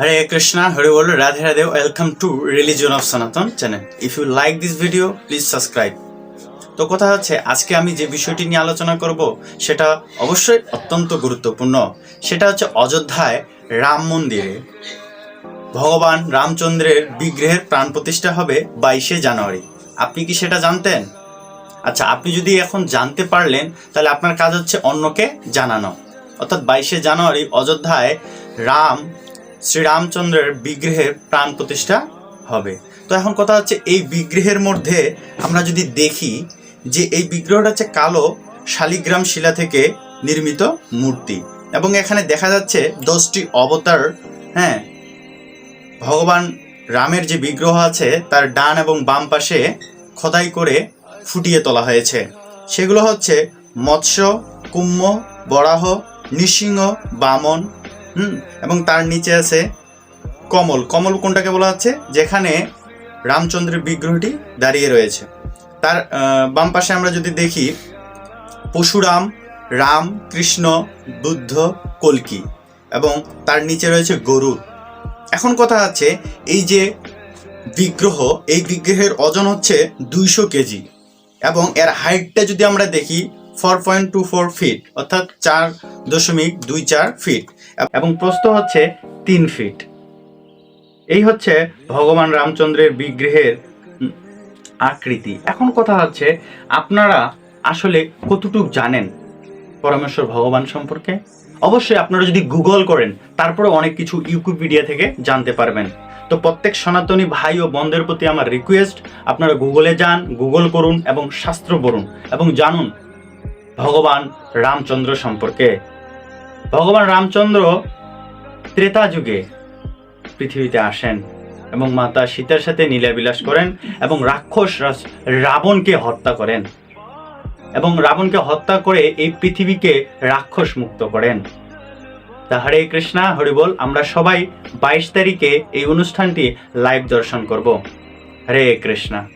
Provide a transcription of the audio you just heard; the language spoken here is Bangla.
Hare Krishna, Hare Bol, Radhe Radhe, welcome to Religion of Sanatan channel. If you like this video, please subscribe. তো কথা হচ্ছে আজকে আমি যে বিষয়টি নিয়ে আলোচনা করব সেটা অবশ্যই অত্যন্ত গুরুত্বপূর্ণ সেটা হচ্ছে অযোধ্যায় রাম মন্দিরে ভগবান রামচন্দ্রের বিগ্রহের প্রাণ প্রতিষ্ঠা হবে বাইশে জানুয়ারি আপনি কি সেটা জানতেন আচ্ছা আপনি যদি এখন জানতে পারলেন তাহলে আপনার কাজ হচ্ছে অন্যকে জানানো অর্থাৎ বাইশে জানুয়ারি অযোধ্যায় রাম শ্রীরামচন্দ্রের বিগ্রহের প্রাণ প্রতিষ্ঠা হবে। তো এখন কথা হচ্ছে, এই বিগ্রহের মধ্যে আমরা যদি দেখি যে এই বিগ্রহটা হচ্ছে কালো শালিগ্রাম শিলা থেকে নির্মিত মূর্তি। এবং এখানে দেখা যাচ্ছে দশটি অবতার হ্যাঁ? ভগবান রামের যে বিগ্রহ আছে, তার ডান এবং বাম পাশে খোদাই করে ফুটিয়ে তোলা হয়েছে। সেগুলো হচ্ছে মৎস্য, কুম্ভ, বরাহ, নৃসিংহ, বামন হুম, এবং তার নিচে আছে কমল। কমল কোনটাকে বলা হচ্ছে? যেখানে রামচন্দ্রের বিগ্রহটি দাঁড়িয়ে রয়েছে। তার বাম পাশে আমরা যদি দেখি, পশুরাম, রাম, কৃষ্ণ, বুদ্ধ, কলকি, এবং তার নিচে রয়েছে গরু। এখন কথা আছে এই যে বিগ্রহ, এই বিগ্রহের ওজন হচ্ছে দুইশো কেজি, এবং এর হাইটটা যদি আমরা দেখি four point two four feet অর্থাৎ চার দশমিক দুই চার ফিট এবং প্রস্থ হচ্ছে তিন ফিট এই হচ্ছে ভগবান রামচন্দ্রের বিগ্রহের আকৃতি। এখন কথা হচ্ছে, আপনারা আসলে কতটুকু জানেন পরমেশ্বর ভগবান সম্পর্কে? অবশ্যই আপনারা যদি গুগল করেন তারপরে অনেক কিছু ইউকিপিডিয়া থেকে জানতে পারবেন। তো প্রত্যেক সনাতনী ভাই ও বোনদের প্রতি আমার রিকোয়েস্ট আপনারা গুগলে যান, গুগল করুন এবং শাস্ত্র পড়ুন এবং জানুন ভগবান রামচন্দ্র সম্পর্কে। ভগবান রামচন্দ্র ত্রেতা যুগে পৃথিবীতে আসেন এবং মাতা সীতার সাথে নীলাবিলাস করেন এবং রাক্ষস রাবণকে হত্যা করেন। এবং রাবণকে হত্যা করে এই পৃথিবীকে রাক্ষস মুক্ত করেন। তা হরে কৃষ্ণা হরিবল আমরা সবাই বাইশ তারিখে এই অনুষ্ঠানটি লাইভ দর্শন করব। হরে কৃষ্ণা।